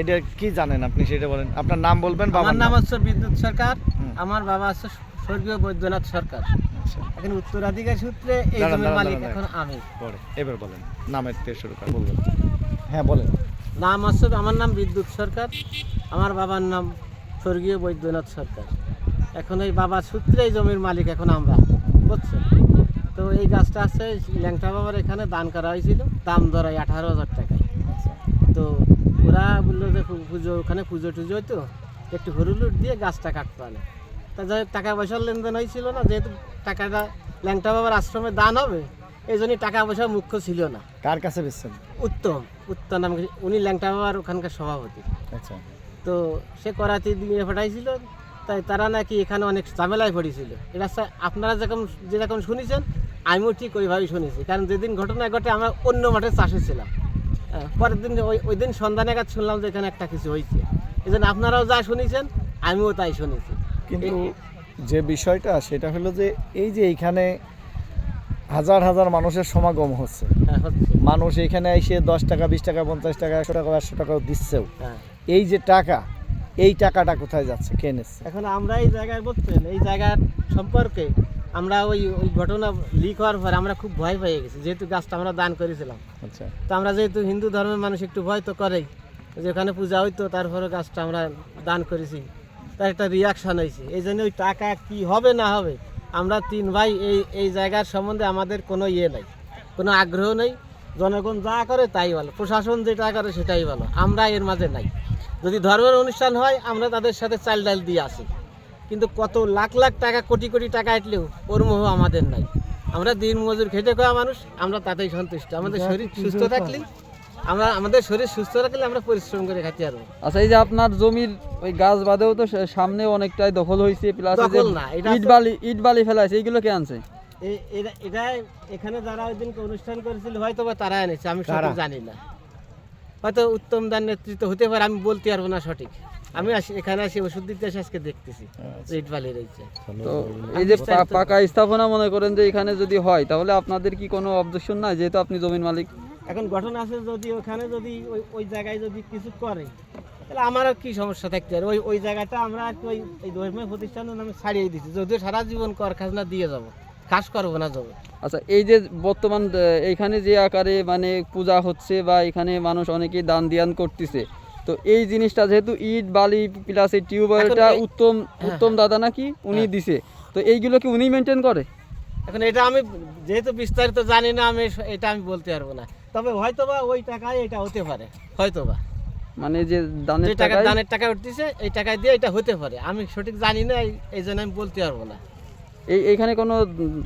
এটা কি জানেন আপনি সেটা বলেন? আপনার নাম বলবেন বাবার আমার নাম হচ্ছে বিদ্যুৎ সরকার আমার বাবা হচ্ছে স্বর্গীয় বৈদ্যনাথ সরকার। আচ্ছা, এখন উত্তরাধিকার সূত্রে এই জমির মালিক এখন আমি এবার বলেন নামের থেকে শুরু করে বলবেন। হ্যাঁ বলেন। নাম হচ্ছে আমার নাম বিদ্যুৎ সরকার আমার বাবার নাম স্বর্গীয় বৈদ্যনাথ সরকার। এখন এই বাবার সূত্রে এই জমির মালিক এখন আমরা বুঝছেন? তো এই গাছটা আছে ল্যাংটা বাবার এখানে দান করা হয়েছিল দাম ধরাই আঠারো হাজার টাকায় পুজো ওখানে পুজো টুজো হতো একটু হরুলুট দিয়ে গাছটা কাটতো আনে। তা যাই হোক টাকা পয়সার লেনদেন হয়েছিল না যেহেতু টাকাটা ল্যাংটা বাবার আশ্রমে দান হবে এই জন্যই টাকা পয়সা মুখ্য ছিল না। কার কাছে বেচছেন? উত্তম উত্তম নাম উনি ল্যাংটা বাবার ওখানকার সভাপতি। আচ্ছা। তো সে করাতি দিয়ে পাঠাইছিল তাই তারা নাকি এখানে অনেক ঝামেলায় পড়েছিল। এটা আপনারা যেরকম যেরকম শুনেছেন আমিও ঠিক ওইভাবেই শুনেছি। কারণ যেদিন ঘটনা ঘটে আমরা অন্য মাঠে চাষে ছিলাম। পরের দিন ওই ওই দিন সন্ধ্যা নাগাদ শুনলাম যে এখানে একটা কিছু হয়েছে এই জন্য আপনারাও যা শুনেছেন আমিও তাই শুনেছি। কিন্তু যে বিষয়টা সেটা হলো যে এই যে এইখানে হাজার হাজার মানুষের সমাগম হচ্ছে। হ্যাঁ মানুষ এখানে এসে দশ টাকা বিশ টাকা পঞ্চাশ টাকা একশো টাকা একশো টাকাও দিচ্ছেও। হ্যাঁ। এই যে টাকা এই টাকাটা কোথায় যাচ্ছে? কে নিচ্ছে? এখন আমরা এই জায়গায় বলছেন এই জায়গার সম্পর্কে আমরা ওই ওই ঘটনা লিক হওয়ার পরে আমরা খুব ভয় পেয়ে গেছি যেহেতু গাছটা আমরা দান করেছিলাম। আচ্ছা। তো আমরা যেহেতু হিন্দু ধর্মের মানুষ একটু ভয় তো করেই। যে ওখানে পূজা হইতো তারপরে গাছটা আমরা দান করেছি। তার একটা রিয়াকশান হয়েছে। এই জন্য ওই টাকা কি হবে না হবে আমরা তিন ভাই এই এই জায়গার সম্বন্ধে আমাদের কোনো ইয়ে নেই কোনো আগ্রহ নেই। জনগণ যা করে তাই ভালো প্রশাসন যেটা করে সেটাই ভালো আমরা এর মাঝে নাই। যদি ধর্মের অনুষ্ঠান হয় আমরা তাদের সাথে চাল ডাল দিয়ে আসি। কিন্তু কত লাখ লাখ টাকা কোটি কোটি টাকা আটলেও ওর মোহ আমাদের নাই। আমরা দিন মজুর খেটে খাওয়া মানুষ আমরা তাতেই সন্তুষ্ট। আমাদের শরীর সুস্থ থাকলে আমরা আমাদের শরীর সুস্থ রাখলে আমরা পরিশ্রম করে খাতে পারব। আচ্ছা এই যে আপনার জমির ওই গাছ বাদেও তো সামনে অনেকটাই দখল হয়েছে প্লাস ইট বালি ইট বালি ফেলাইছে এইগুলো কে আনছে? এটা এখানে যারা ওই দিনকে অনুষ্ঠান করেছিল হয়তো বা তারা এনেছে আমি সঠিক জানি না। হয়তো উত্তম দান নেতৃত্ব হতে পারে আমি বলতে পারব না সঠিক। আমি আসি এখানে আসি ওষুধ দিতে আজকে দেখতেছি। যে ইট বালি রয়েছে তো এই যে পাকা স্থাপনা মনে করেন যে এখানে যদি হয় তাহলে আপনাদের কি কোনো অবজেকশন নাই? যেহেতু আপনি জমির মালিক। এখন ঘটনা আছে যদি ওখানে যদি ওই ওই জায়গায় যদি কিছু করে তাহলে আমারও কি সমস্যা থাকতে পারে? ওই ওই জায়গাটা আমরা আর ওই এই ধর্মীয় প্রতিষ্ঠানের নামে ছাড়িয়ে দিচ্ছি যদিও সারা জীবন কর খাজনা দিয়ে যাব কাজ করব না জমি আচ্ছা এই যে বর্তমান এইখানে যে আকারে মানে পূজা হচ্ছে বা এখানে মানুষ অনেকেই দান দিয়ান করতেছে তো এই জিনিসটা যেহেতু ইট বালি প্লাস এই টিউবওয়েলটা উত্তম হ্যাঁ, উত্তম দাদা নাকি উনি হ্যাঁ। দিছে। তো এইগুলো কি উনি মেনটেন করে? এখন এটা আমি যেহেতু বিস্তারিত জানি না আমি এটা আমি বলতে পারব না। তবে হয়তো বা ওই টাকায় এটা হতে পারে হয়তো বা মানে যে দানের টাকা দানের টাকা উঠতেছে এই টাকায় দিয়ে এটা হতে পারে। আমি সঠিক জানি না এই- জন্য আমি বলতে পারব না। এই এখানে কোনো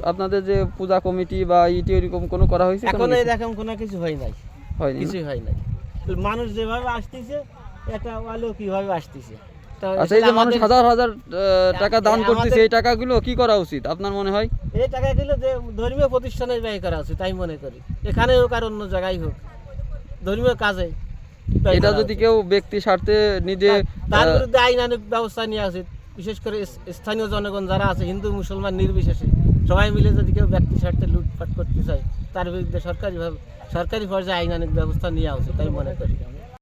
আপনাদের যে পূজা কমিটি বা ইটি এরকম কোনো করা হয়েছে এখন এরকম কোনো কিছু হয় নাই। হয়? কিছুই হয় নাই। মানুষ যেভাবে আসতেছে এটা অলৌকিকভাবে আসতেছে। আচ্ছা এই যে মানুষ হাজার হাজার টাকা দান করতেছে এই টাকাগুলো কি করা উচিত আপনার মনে হয়? এই টাকাগুলো যে ধর্মীয় প্রতিষ্ঠানে ব্যয় করা উচিত তাই মনে করি। এখানে হোক আর অন্য জায়গায় হোক ধর্মীয় কাজে এটা যদি কেউ ব্যক্তি স্বার্থে নিজে তার- বিরুদ্ধে আইনানুক ব্যবস্থা নেওয়া উচিত। বিশেষ করে স্থানীয় জনগণ যারা আছে হিন্দু মুসলমান নির্বিশেষে। সবাই মিলে যদি কেউ ব্যক্তি স্বার্থে লুটপাট করতে চায়, তার বিরুদ্ধে সরকারিভাবে সরকারি পর্যায়ে আইনানিক ব্যবস্থা নেওয়া উচিত, তাই মনে করি।